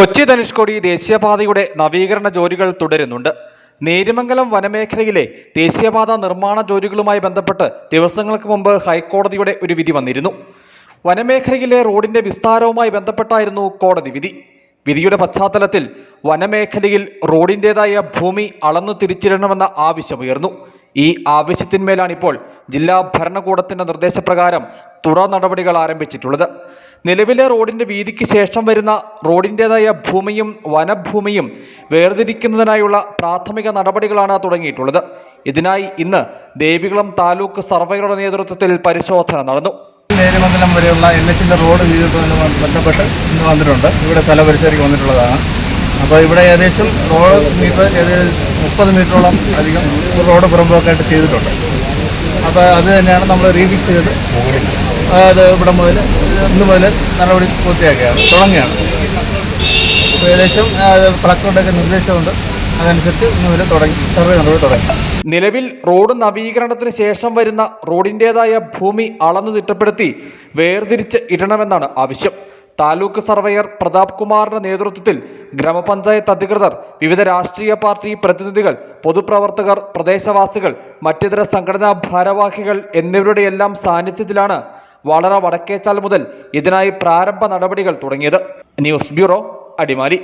കൊച്ചി ധനുഷ്കോടി ദേശീയപാതയുടെ നവീകരണ ജോലികൾ തുടരുന്നുണ്ട്. നേരിമംഗലം വനമേഖലയിലെ ദേശീയപാത നിർമ്മാണ ജോലികളുമായി ബന്ധപ്പെട്ട് ദിവസങ്ങൾക്ക് മുമ്പ് ഹൈക്കോടതിയുടെ ഒരു വിധി വന്നിരുന്നു. വനമേഖലയിലെ റോഡിന്റെ വിസ്താരവുമായി ബന്ധപ്പെട്ടായിരുന്നു കോടതി വിധി. വിധിയുടെ പശ്ചാത്തലത്തിൽ വനമേഖലയിൽ റോഡിന്റെതായ ഭൂമി അളന്നു തിരിച്ചിടണമെന്ന ആവശ്യമുയർന്നു ഈ ആവശ്യത്തിന്മേലാണിപ്പോൾ ജില്ലാ ഭരണകൂടത്തിന്റെ നിർദ്ദേശപ്രകാരം തുടർ നടപടികൾ ആരംഭിച്ചിട്ടുള്ളത്. നിലവിലെ റോഡിന്റെ വീതിക്ക് ശേഷം വരുന്ന റോഡിന്റേതായ ഭൂമിയും വനഭൂമിയും വേർതിരിക്കുന്നതിനായുള്ള പ്രാഥമിക നടപടികളാണ് തുടങ്ങിയിട്ടുള്ളത്. ഇതിനായി ഇന്ന് ദേവികുളം താലൂക്ക് സർവേയുടെ നേതൃത്വത്തിൽ പരിശോധന നടന്നു. നേര്യമംഗലം വരെയുള്ള എൻ എച്ചിന്റെ റോഡ് വീതിയുമായി ബന്ധപ്പെട്ട് ഇന്ന് വന്നിട്ടുണ്ട്. ഇവിടെ സ്ഥല പരിശോധനയ്ക്ക് വന്നിട്ടുള്ളതാണ്. അപ്പോൾ ഇവിടെ ഏകദേശം റോഡ് മീറ്റർ ഏകദേശം മുപ്പത് മീറ്ററോളം അധികം റോഡ് പുറമ്പോക്കായിട്ട് ചെയ്തിട്ടുണ്ട്. അപ്പോൾ അത് തന്നെയാണ് നമ്മൾ റീഫിക്സ് ചെയ്ത് അത് ഇവിടെ മുതൽ ഇന്ന് മുതൽ നടപടി പൂർത്തിയാക്കുകയാണ് തുടങ്ങുകയാണ്. അപ്പോൾ ഏകദേശം കളക്ടറുടെയൊക്കെ നിർദ്ദേശമുണ്ട്. അതനുസരിച്ച് ഇന്ന് മുതൽ തുടങ്ങി സർവേ നടപടി തുടങ്ങി. നിലവിൽ റോഡ് നവീകരണത്തിന് ശേഷം വരുന്ന റോഡിന്റേതായ ഭൂമി അളന്നു തിട്ടപ്പെടുത്തി വേർതിരിച്ച് ഇടണമെന്നാണ് ആവശ്യം. താലൂക്ക് സർവേയർ പ്രതാപ് കുമാറിന്റെ നേതൃത്വത്തിൽ ഗ്രാമപഞ്ചായത്ത് അധികൃതർ വിവിധ രാഷ്ട്രീയ പാർട്ടി പ്രതിനിധികൾ പൊതുപ്രവർത്തകർ പ്രദേശവാസികൾ മറ്റിതര സംഘടനാ ഭാരവാഹികൾ എന്നിവരുടെയെല്ലാം സാന്നിധ്യത്തിലാണ് വളറ വടക്കേച്ചാൽ മുതൽ ഇതിനായി പ്രാരംഭ നടപടികൾ തുടങ്ങിയത്. News bureau Adimali.